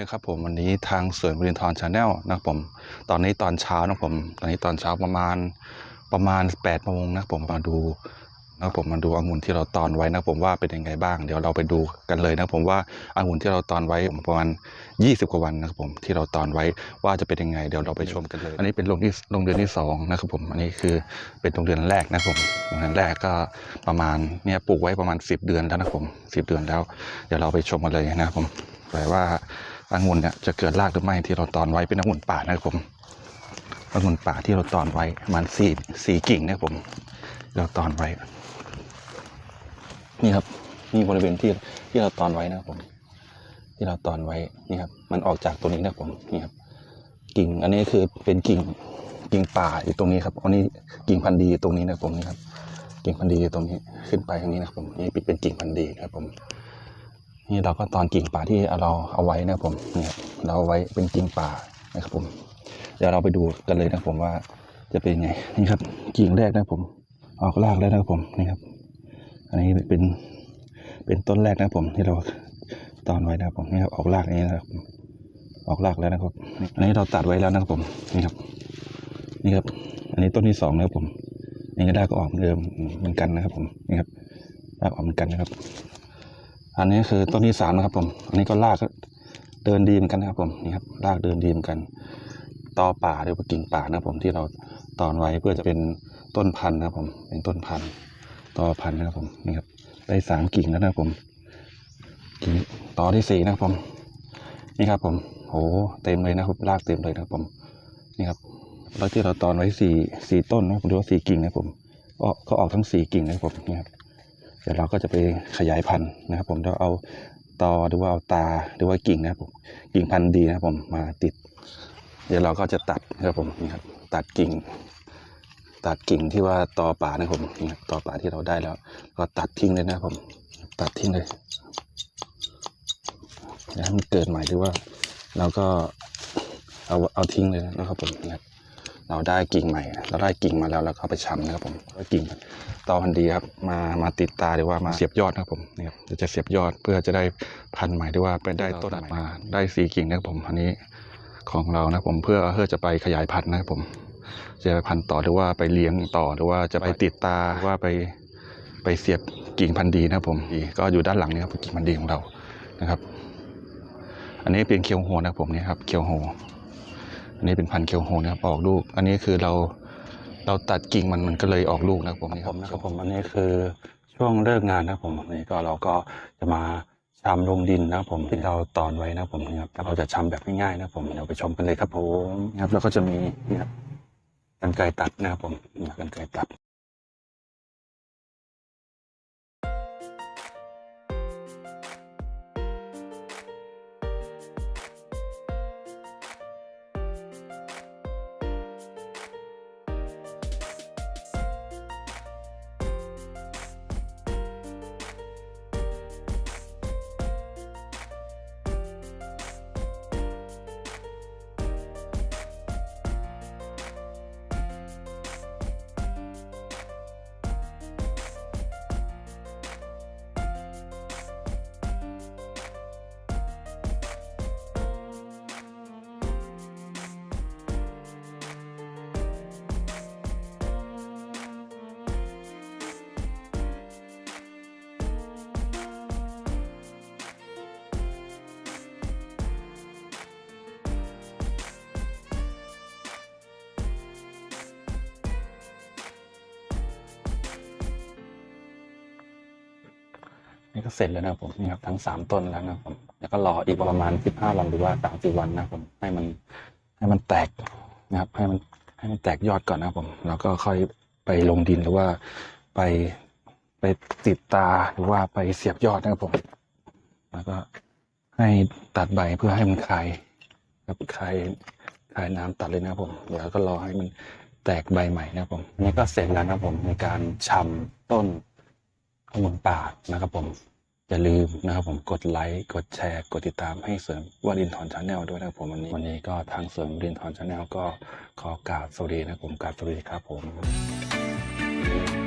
เคครับผมวันนี้ทางสวนบรินทร์ชาแนลนะครับผม ตอนนี้ตอนเช้านะครับผมตอนนี้ตอนเช้าประมาณประมาณ8ปดโมงนะครับผมมาดูนะครับผมมาดูองุ่นที่เราตอนไว้นะครับผมว่าเป็นยังไงบ้างเดี๋ยวเราไปดูกันเลยนะครับผมว่าองุ่นที่เราตอนไว้ประมาณ 20 กว่าวันนะครับผมที่เราตอนไว้ว่าจะเป็นยังไง เดี๋ยวเราไปชมกันเลย อันนี้เป็นโรงที่โรงเรือนที่สองนะครับผมอันนี้คือเป็นโรงเรือนแรกนะครับผมโรงเรือนแรกก็ประมาณเนี่ยปลูกไว้ประมาณ 10 เดือนแล้วนะครับผม10 เดือนแล้ว เดี๋ยวเราไปชมกันเลยนะครับผมแต่ว่า องุ่นเนี่ยจะเกิดรากหรือไม่ที่เราตอนไว้เป็นองุ่นป่านะครับผมองุ่นป่าที่เราตอนไว้ประมาณสี่สี่กิ่งนะครับผม เราตอนไว้ นี่ครับนี่บริเวณที่ที่เราตอนไว้นะครับผม ที่เราตอนไว้นี่ครับ มันออกจากตัวนี้นะครับผมนี่ครับ กิ่งอันนี้คือเป็นกิ่งกิ่งป่าอยู่ตรงนี้ครับอันนี้กิ่งพันธุ์ดีตรงนี้นะครับผมนี่ครับ กิ่งพันธุ์ดีตรงนี้ขึ้นไปตรงนี้นะครับผมนี่เป็นกิ่งพันธุ์ดีนะครับผม นี่เราก็ตอนกิ่งป่าที่เราเอาไว้นะครับผมนี่ครับเราเอาไว้เป็นกิ่งป่านะครับผม เดี๋ยวเราไปดูกันเลยนะครับผมว่าจะเป็นไงนี่ครับกิ่งแรกนะครับผม ออกรากแล้วนะครับผมนี่ครับ อันนี้เป็นเป็นต้นแรกนะครับผมที่เราตอนไว้นะครับผมนี่ครับออกรากนี้นะครับออกรากแล้วนะครับ อันนี้เราตัดไว้แล้วนะครับผมนี่ครับ นี่ครับ อันนี้ต้นที่สองนะครับผมนี่ก็ได้ก็ออกเหมือนเดิมเหมือนกันนะครับผมนี่ครับรากออกเหมือนกันนะครับ อันนี้คือต้นที่สามนะครับผม อันนี้ก็รากเดินดีเหมือนกันนะครับผมนี่ครับรากเดินดีเหมือนกันตอป่าหรือว่ากิ่งป่านะครับผมที่เราตอนไว้เพื่อจะเป็นต้นพันธุ์นะครับผมเป็นต้นพันธุ์ตอพันธุ์นะครับผมนี่ครับได้สามกิ่งแล้วนะครับผมกิ่งต่อที่สี่นะครับผม นี่ครับผมโหเต็มเลยนะครับรากเต็มเลยนะครับผมนี่ครับแล้วที่เราตอนไว้สี่สี่ต้นนะผมหรือว่าสี่กิ่งนะครับผมก็ออกทั้งสี่กิ่งนะครับผมนี่ครับ เดี๋ยวเราก็จะไปขยายพันธุ์นะครับ ผมเราเอาตอหรือว่าเอาตาหรือว่ากิ่งนะครับผมกิ่งพันธุ์ดีนะครับผมมาติด เดี๋ยวเราก็จะตัดนะครับผมนี่ครับตัดกิ่ง ตัดกิ่งที่ว่าตอป่านะครับผมนี่ครับตอป่าที่เราได้แล้ว ก็ตัดทิ้งเลยนะครับผม ตัดทิ้งเลยอย่าให้มันเกิดใหม่หรือว่าเราก็เอาเอาทิ้งเลยนะครับผมนี่ครับ เราได้กิ่งใหม่ เราได้กิ่งมาแล้วเราก็เอาไปชำนะครับผมก็กิ่งตอพันธุ์ดีครับมามาติดตาหรือว่ามาเสียบยอดนะครับผมนี่ครับเดี๋ยวจะเสียบยอดเพื่อจะได้พันธุ์ใหม่หรือว่าไปได้ต้นใหม่มาได้สีกิ่งนะครับผมอันนี้ของเรานะครับผมเพื่อเพื่อจะไปขยายพันธุ์นะครับผมจะไปพันธุ์ต่อหรือว่าไปเลี้ยงต่อหรือว่าจะไปติดตาหรือว่าไปไปเสียบกิ่งพันธุ์ดีนะครับผมนี่ก็อยู่ด้านหลังนี่ครับกิ่งพันธุ์ดีของเรานะครับ อันนี้เป็นเคียวโฮนะครับผมนี่ครับเคียวโฮ อันนี้เป็นพันธุ์เคียวโฮนะครับออกลูก อันนี้คือเราเราตัดกิ่งมันมันก็เลยออกลูกนะครับผมนี่ครับนะครับผมอันนี้คือช่วงเลิกงานนะครับผมนี่ก็เราก็จะมาชำลงดินนะครับผมที่เราตอนไว้นะครับผมนี่ครับเราจะชำแบบง่ายๆนะครับผมเดี๋ยวไปชมกันเลยครับผมนี่ครับแล้วก็จะมีนี่ครับกรรไกรตัดนะครับผมนี่กรรไกรตัด นี่ก็เสร็จแล้วนะครับผมนี่ครับทั้งสามต้นแล้วนะครับผมแล้วก็รออีกประมาณสิบห้าวันหรือว่าสามสิบวันนะครับผมให้มันให้มันแตกนะครับ ให้มันให้มันแตกยอดก่อนนะครับผม แล้วก็ค่อยไปลงดินหรือว่าไปไปติดตาหรือว่าไปเสียบยอดนะครับผม แล้วก็ให้ตัดใบเพื่อให้มันคลายครับคลายคลายน้ำตัดเลยนะครับผมเดี๋ยวก็รอให้มันแตกใบใหม่นะครับผมนนี่ก็เสร็จแล้วนะครับผมในการชำต้น องุ่นป่านะครับผมอย่าลืมนะครับผมกดไลค์กดแชร์ กดติดตามให้เสริมวารินทร์ชาแนลด้วยนะครับผมวันนี้วันนี้ก็ทางเสริมวรินทร์ชาแนลก็ขอกราบสวัสดีนะครับผมกราบสวัสดีครับผม